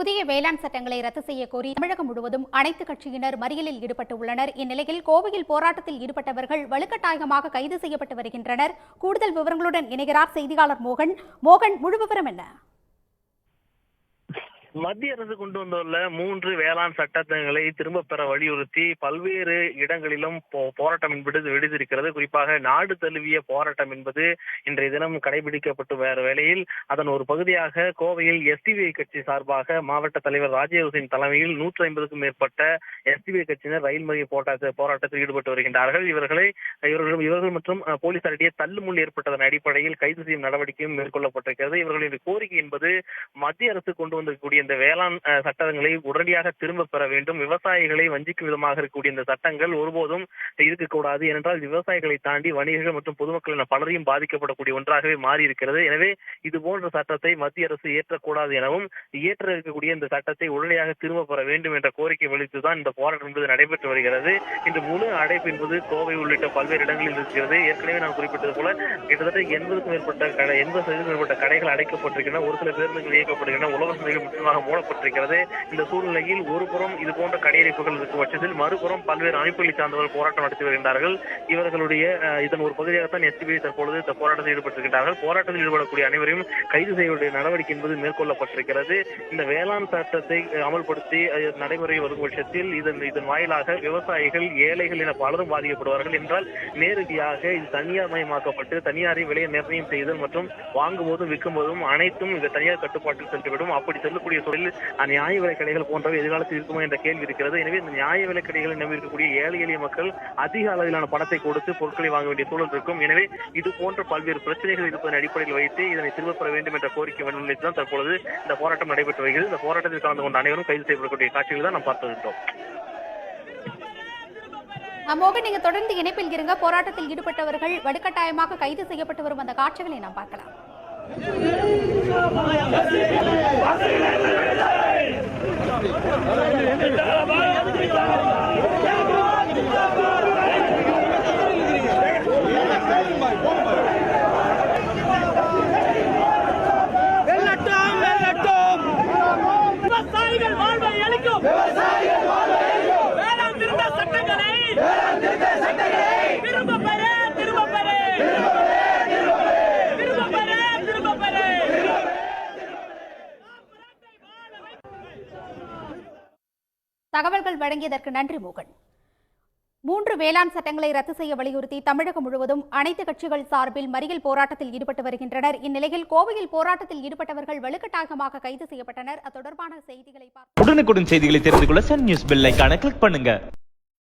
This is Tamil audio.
புதிய வேளாண் சட்டங்களை ரத்து செய்ய கோரி தமிழகம் முழுவதும் அனைத்து கட்சியினர் மறியலில் ஈடுபட்டு உள்ளனர் இந்நிலையில் கோவையில் போராட்டத்தில் ஈடுபட்டவர்கள் வலுக்கட்டாயமாக கைது செய்யப்பட்டு வருகின்றனர். கூடுதல் விவரங்களுடன் இணைகிறார் செய்தியாளர் மோகன். மோகன் முழு விவரம் என்ன? மத்திய அரசு கொண்டு வந்துள்ள மூன்று வேளாண் சட்டங்களை திரும்ப பெற வலியுறுத்தி பல்வேறு இடங்களிலும் போராட்டம் என்பது விடுத்திருக்கிறது. குறிப்பாக நாடு தழுவிய போராட்டம் என்பது இன்றைய தினம் கடைபிடிக்கப்பட்டு வேற வேளையில் அதன் ஒரு பகுதியாக கோவையில் எஸ்டிபிஐ கட்சி சார்பாக மாவட்ட தலைவர் ராஜேவ் ஹுசேன் தலைமையில் நூற்றி ஐம்பதுக்கும் மேற்பட்ட எஸ்டிபிஐ கட்சியினர் ரயில் மறியல் போராட்ட போராட்டத்தில் ஈடுபட்டு வருகின்றார்கள். இவர்களை இவர்களும் இவர்கள் மற்றும் போலீசாரிடையே தள்ளுமுள் ஏற்பட்டதன் அடிப்படையில் கைது செய்யும் நடவடிக்கையும் மேற்கொள்ளப்பட்டிருக்கிறது. இவர்களின் கோரிக்கை என்பது மத்திய அரசு கொண்டு வந்திருக்கக்கூடிய இந்த வேளாண் சட்டங்களை உடனடியாக திரும்ப பெற வேண்டும். விவசாயிகளை வஞ்சிக்கும் விதமாக இருக்கக்கூடிய இந்த சட்டங்கள் ஒருபோதும் இருக்கக்கூடாது. ஏனென்றால் விவசாயிகளை தாண்டி வணிகர்கள் மற்றும் பொதுமக்கள் என பலரையும் பாதிக்கப்படக்கூடிய ஒன்றாகவே மாறி இருக்கிறது எனவே இது போன்ற சட்டத்தை மத்திய அரசு ஏற்றக்கூடாது எனவும் ஏற்ற இருக்கக்கூடிய இந்த சட்டத்தை உடனடியாக திரும்ப பெற வேண்டும் என்ற கோரிக்கை வலித்துதான் இந்த போராட்டம் என்பது நடைபெற்று வருகிறது. இன்று முழு அடைப்பு என்பது கோவை உள்ளிட்ட பல்வேறு இடங்களில் இருக்கிறது. ஏற்கனவே நான் குறிப்பிட்டது போல கிட்டத்தட்ட எண்பதுக்கும் மேற்பட்ட கடை எண்பது சதவீதம் மேற்பட்ட கடைகள் அடைக்கப்பட்டிருக்கின்றன. ஒரு சில பேருந்துகள் இயக்கப்படுகின்றன. உலக சந்தைகள் முற்றிலுமாக மூடப்பட்டிருக்கிறது. இந்த சூழ்நிலையில் ஒருபுறம் இது போன்ற கடையடைப்புகள் இருக்கும் பட்சத்தில் மறுபுறம் பல்வேறு அமைப்புகளை சார்ந்தவர்கள் போராட்டம் நடத்தி வருகின்றார்கள். இவர்களுடைய இதன் ஒரு பகுதியாகத்தான் எஸ்டிபி தற்பொழுது இந்த போராட்டத்தில் ஈடுபட்டிருக்கின்றார்கள். போராட்டத்தில் ஈடுபடக்கூடிய அனைவரையும் கைது செய்ய நடவடிக்கை என்பது மேற்கொள்ளப்பட்டிருக்கிறது. இந்த வேளாண் சட்டத்தை அமல்படுத்தி நடைமுறை வரும் பட்சத்தில் இதன் இதன் வாயிலாக விவசாயிகள் ஏழைகள் என பலரும் பாதிக்கப்படுவார்கள் என்றால் நேரடியாக இது தனியார் மயமாக்கப்பட்டு தனியாரை விலை நிர்ணயம் செய்தல் மற்றும் வாங்கும்போதும் விற்கும் போதும் அனைத்தும் இந்த தனியார் கட்டுப்பாட்டில் சென்றுவிடும். அப்படி செல்லக்கூடிய சூழலில் நியாய விலை கடைகள் போன்றவை எதிர்காலத்தில் இருக்குமா என்ற கேள்வி இருக்கிறது. எனவே இந்த நியாய விலை கடைகளை நம்பி இருக்கக்கூடிய ஏழை எளிய மக்கள் அதிக அளவிலான பணத்தை கொடுத்து பொருட்களை வாங்க வேண்டிய சூழல் இருக்கும். எனவே இது போன்ற பல்வேறு பிரச்சனைகள் இருப்பதன் அடிப்படையில் வைத்து இதனை திரும்பப் பெற வேண்டும் என்ற கோரிக்கை முன்னிலையில் தான் தற்பொழுது இந்த போராட்டம் நடைபெற்று வருகிறது. இந்த போராட்டத்தில் கலந்து கொண்ட அனைவரும் கைது செய்யப்படக்கூடிய காட்சிகள் தான் நாம் பார்த்து அஹ், மோகன் நீங்க தொடர்ந்து இணைப்பில் இருங்க. போராட்டத்தில் ஈடுபட்டவர்கள் வலுக்கட்டாயமாக கைது செய்யப்பட்டு வரும் அந்த காட்சிகளை நாம் பார்க்கலாம். வெள்ளட்டும் வெள்ளட்டும் விவசாயிகள் தகவல்கள் வழங்கியதற்கு நன்றி மோகன். மூன்று வேளாண் சட்டங்களை ரத்து செய்ய வலியுறுத்தி தமிழகம் முழுவதும் அனைத்து கட்சிகள் சார்பில் மறியல் போராட்டத்தில் ஈடுபட்டு வருகின்றனர். இந்நிலையில் கோவையில் போராட்டத்தில் ஈடுபட்டவர்கள் வலுக்கட்டாயமாக கைது செய்யப்பட்டனர். அது தொடர்பான செய்திகளை உடனுக்குடன் செய்திகளை தெரிந்து கொள்ள சன் நியூஸ் பெல் கிளிக் பண்ணுங்க.